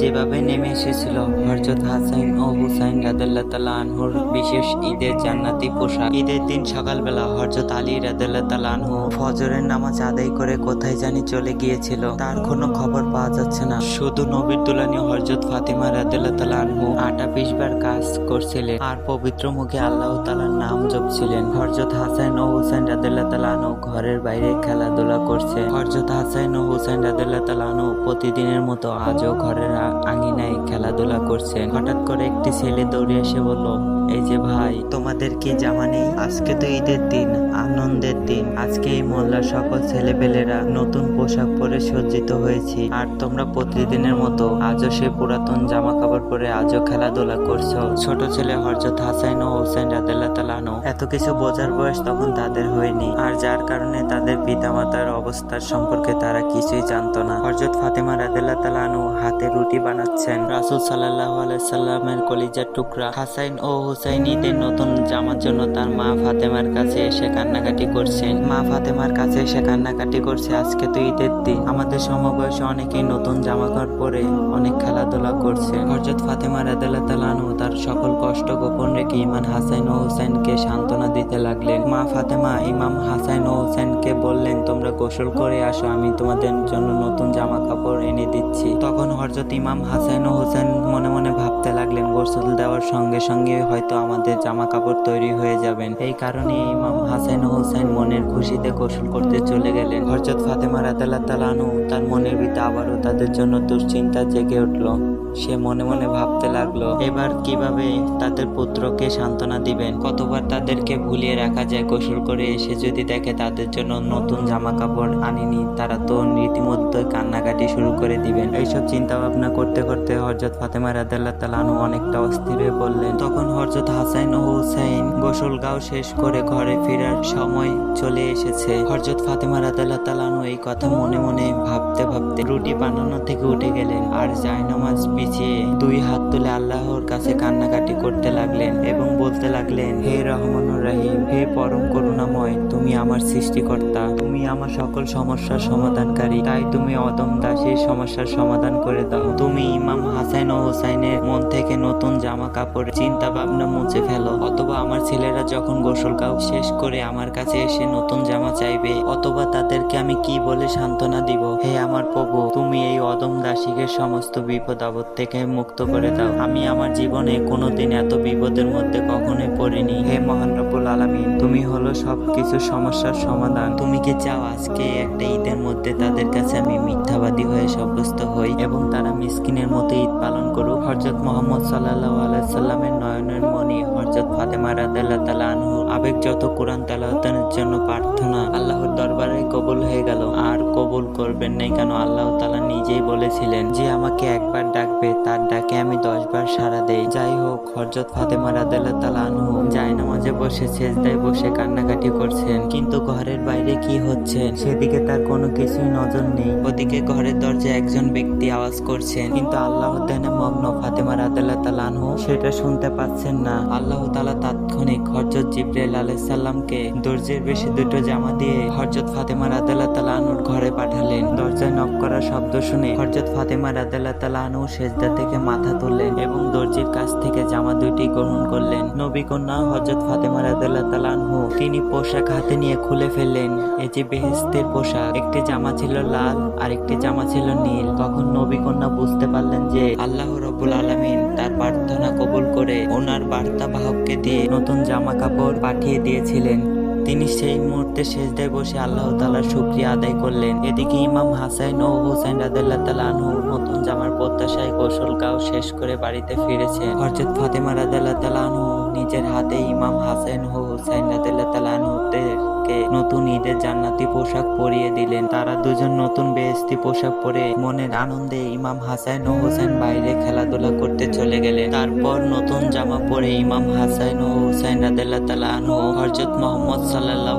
যেভাবে নেমে এসেছিল হরজত হাসাইন ও হুসাইন রাদাল্লাহ তালা আনহুর বিশেষ ঈদের জান্নাতি পোশাক। ঈদের দিন সকালবেলা হরজত আলী রাদাল্লাহ তালা আনহু ফজরের নামাজ আদায় করে কোথায় জানি চলে গিয়েছিল। তার কোনো খবর পাওয়া যাচ্ছে না। শুধু নবীর দুলানি হরজত ফাতিমা রাদাল্লাহ তালা আনহু আটা পিসবার কাজ করছিলেন আর পবিত্র মুখে আল্লাহ তালার নাম জপছিলেন। হরজত হাসাইন ও হুসাইন রাদাল্লাহ তালা আনহু ঘরের বাইরে খেলাধুলা করছে। হরজত হাসাইন ও হুসাইন রাদাল্লাহ তালা আনহু প্রতিদিনের মতো আজও ঘরের আঙিনায় খেলাধুলা করছেন। হঠাৎ করে একটি ছেলে দৌড়ে এসে বলল, এই যে ভাই, তোমাদের কি জামা নেই? আজকে তো ঈদের দিন, আনন্দের দিন। আজকে এই মোল্লার সকল ছেলেপেলেরা নতুন পোশাক পরে সজ্জিত হয়েছি। আর তোমরা প্রতিদিনের মতো আজও সে পুরাতন জামা কাপড় পরে আজও খেলাধুলা করছ। ছোট ছেলে হরজত হাসাইন ও হোসেন রাদেল্লাহ তালানো এত কিছু বোঝার বয়স তখন তাদের হয়নি। আর যার কারণে তাদের পিতামাতার অবস্থার সম্পর্কে তারা কিছুই জানতো না। হরজত ফাতেমা রাদেল্লাহ তালানু হাতে রুটি বানাচ্ছেন। রাসুল সাল্লাহ আলাইসাল্লামের কলিজার টুকরা। হাসাইন ও হুসাইন ঈদের নতুন জামার জন্য তার মা ফাতেমার কাছে এসে কান্নাকাটি করছেন মা ফাতেমার কাছে এসে কান্নাকাটি করছে, আজকে তো ঈদের দিন। আমাদের সমবয়সে অনেকেই নতুন জামা কাপড় পরে অনেক খেলাধুলা করছে। হরজত ফাতেমা রাদাল্লাহ তালানু তার সকল কষ্ট গোপন রেখে ইমান হাসাইন ও হুসাইনকে সান্ত্বনা দিতে লাগলেন। মা ফাতেমা, ইমাম হাসাইন ও হুসাইনকে বললেন, তোমরা গোসল করে আসো, আমি তোমাদের জন্য নতুন জামা কাপড় এনে দিচ্ছি। তখন হরজত ইমাম হাসাইন ও হোসেন মনে মনে ভাবতে লাগলেন, গোসল দেওয়ার সঙ্গে সঙ্গে হয়তো আমাদের জামা কাপড় তৈরি হয়ে যাবেন। এই কারণে ইমাম হাসাইন ও হোসেন মনের খুশিতে গোসল করতে চলে গেলেন। হরজত ফাতেমা রাদাল্লাহ তালানু তার মনের ভিতরে আবারও তাদের জন্য দুশ্চিন্তা জেগে উঠল। সে মনে মনে ভাবতে লাগল, এবার কীভাবে তাদের পুত্রকে সান্ত্বনা দিবেন? কতবার তাদেরকে ভুলিয়ে রাখা যায় গোসল করে এসে যদি দেখে তাদের জন্য নতুন জামা কাপড় আনিনি, তারা তো রীতিমধ্যে কান্নাকাটি শুরু করে দিবেন। এইসব চিন্তা ভাবনা করতে করতে হরজত ফাতেমা রাদাল্লাহ তালানু অনেকটা অস্থির হয়ে পড়লেন তখন হরজত হাসাইন ও হুসাইন গোসল গাও শেষ করে ঘরে ফেরার সময় চলে এসেছে। হরজত ফাতেমা রাদাল্লাহ তালানু এই কথা মনে মনে ভাবতে ভাবতে রুটি বানানো থেকে উঠে গেলেন। আর জায়নামাজ পিছিয়ে দুই হাত তুলে আল্লাহর কাছে কান্নাকাটি করতে লাগলেন এবং বলতে লাগলেন, হে রহমানুর রাহিম, হে পরম করুণাময়, তুমি আমার সৃষ্টিকর্তা। তুমি আমার সকল সমস্যার সমাধানকারী। তাই তুমি অদম দাসের সমস্যার সমাধান করে দাও। তুমি ইমাম হাসাইন ও হুসাইনের মন থেকে নতুন জামা কাপড় চিন্তা ভাবনা মুছে ফেলো। অথবা আমার ছেলেরা যখন গোসল গাও শেষ করে আমার কাছে এসে নতুন জামা চাইবে, অথবা তাদেরকে আমি কি বলে সান্ত্বনা দিব? হে আমার প্রভু, তুমি এই অদম দাসীকে সমস্ত বিপদ আপদ থেকে মুক্ত করে দাও। আমি আমার জীবনে কোনোদিন এত বিপদের মধ্যে কখনোই পড়িনি। হে মহান রব্বুল আলামিন তুমি হলো সবকিছু সমস্যার সমাধান। তুমি কি চাও আজকে একটা ঈদের মধ্যে তাদের কাছে আমি মিথ্যাবাদী হয়ে সাব্যস্ত হই? এবং তারা মিসকিনের মতো ঈদ পালন করুক। হরজত মোহাম্মদ সাল্লাহ আলাইসাল্লামের নয়নের মণি হরজত ফাতেমা রাদাল্লাহ তালা আনহু আবেগ যত কোরআন তালাওয়াতের জন্য প্রার্থনা আল্লাহর দরবারে কবুল হয়ে গেল। আর কবুল করবেন নাই কেন? আল্লাহ তালা নিজেই বলেছিলেন যে, আমাকে একবার ডাকবে, তার ডাকে আমি দশবার সাড়া দেই। যাই হোক হরজত ফাতেমা রাদাল্লাহ তালা আনহু যায় নামাজে বসে শেষদায় বসে কান্নাকাটি করছেন। কিন্তু ঘরের বাইরে কি হচ্ছে? সেদিকে তার কোনো কিছুই নজর নেই। ওদিকে ঘরের দরজায় একজন ব্যক্তি আওয়াজ করছেন। কিন্তু আল্লাহ ধ্যানে মগ্ন ফাতেমা রাদাল্লাহ তালা আনহু সেটা শুনতে পাচ্ছেন না। আল্লাহ তালা তাৎক্ষণিক হরজত জিব্রাইল আলাইসাল্লামকে দর্জির বেশি দুটো জামা দিয়ে হরজত ফাতেমা রাদাল্লাহ তালা আনুর ঘরে পাঠালেন। দরজায় নক করার শব্দ শুনে হরজত ফাতেমা রাদাল্লাহ তালা আনু সেজদা থেকে মাথা তুললেন এবং দর্জির কাছ থেকে জামা দুইটি গ্রহণ করলেন। নবী কন্যা হরজত ফাতেমা রাদাল্লাহ তালা আনহু, তিনি পোশাক হাতে নিয়ে খুলে ফেললেন। এই যে বেহেস্তের পোশাক, একটি জামা ছিল লাল আর একটি জামা ছিল নীল। তখন নবী কন্যা বুঝতে পারলেন যে আল্লাহ রব্বুল আলমিন তার প্রার্থনা কবুল করে ওনার বার্তা বাহককে দিয়ে নতুন জামা কাপড় পাঠিয়ে দিয়েছিলেন। তিনি সেই মুহূর্তে সেজদায় বসে আল্লাহ তালার শুক্রিয়া আদায় করলেন। এদিকে ইমাম হাসাইন ও হুসাইন রাদাল্লাহ তালা আনহু নতুন জামার প্রত্যাশায় গোসল গাও শেষ করে বাড়িতে ফিরেছেন। হরজত ফাতেমা রাদাল্লাহ তালা আনহু নিজের হাতে ইমাম হাসাইন ও হুসাইন রাদাল্লাহ তালা আনহুদেরকে নতুন ঈদের জান্নাতি পোশাক পরিয়ে দিলেন। তারা দুজন নতুন বেহেস্তি পোশাক পরে মনের আনন্দে ইমাম হাসাইন ও হুসাইন বাইরে খেলাধুলা করতে চলে গেলেন। তারপর নতুন জামা পরে ইমাম হাসাইন ও হুসাইন রাদিল্লাহ তালা আনহু হরজত মোহাম্মদ সাল্লাহ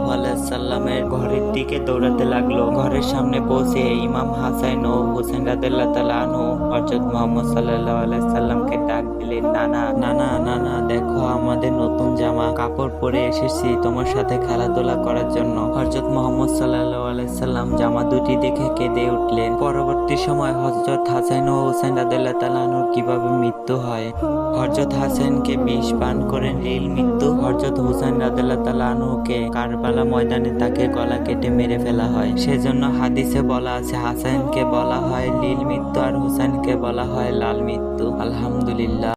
সাল্লামের ঘরের দিকে দৌড়াতে লাগল। ঘরের সামনে পৌঁছে ইমাম হাসাইন ও হুসাইন রাদিল্লাহ তালা আনহু হরজত মোহাম্মদ সাল্লাহ সাল্লামকে ডাক দিলেন নানা নানা নানা, দেখো আমাদের নতুন জামা, কাপড় পরে এসেছি তোমার সাথে খেলাধুলা করার জন্য। হজরত মোহাম্মদ সাল্লাহ আলাইসাল্লাম জামা দুটি দেখে কেঁদে উঠলেন। পরবর্তী সময় হজরত হাসান ও হুসেন রাদিল্লাহ তালানুর কীভাবে মৃত্যু হয়? হজরত হাসানকে বিষ পান করে নীল মৃত্যু। হজরত হুসেন রাদিল্লাহ তালানুকে কারবালা ময়দানে তাকে গলা কেটে মেরে ফেলা হয়। সেজন্য হাদিসে বলা আছে, হাসানকে বলা হয় নীল মৃত্যু আর হুসেনকে বলা হয় লাল মৃত্যু। আলহামদুলিল্লাহ।